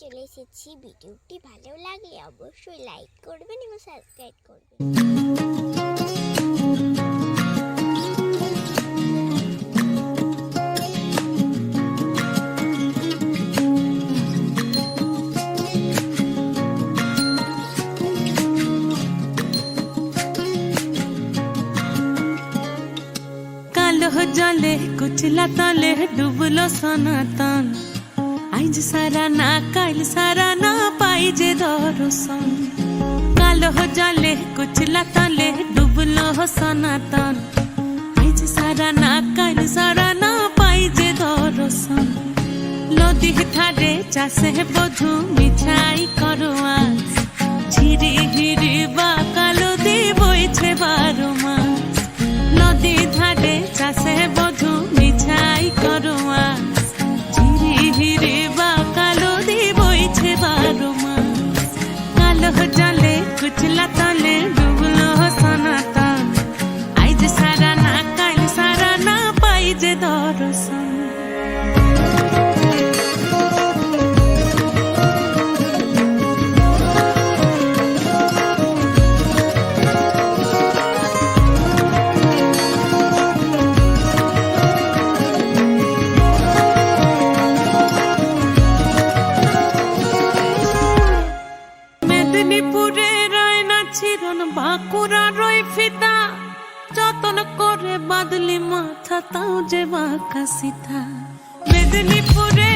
চলে এসেছি। ভিডিওটি ভালো লাগলে অবশ্যই লাইক করবেন এবং সাবস্ক্রাইব করবেন। জলে কুচলা তলে ডুবলো সনাতন। আইজ সারা না, কাল সারা না পাই যে দর্শন কালো জলে কুচলা তলে ডুবলো সনাতন। আইজ সারা না, কাল সারা না পাই যে দর্শন নদী ধারে চাষে বধু মিঠাই করো আজ। ঝিরি হিরি কালো জলে কুচলা তলে বাঁকুড়া রই ফিতা যতন করে বাদলি মাথা তাও যে বাঁকা মেদিনীপুরে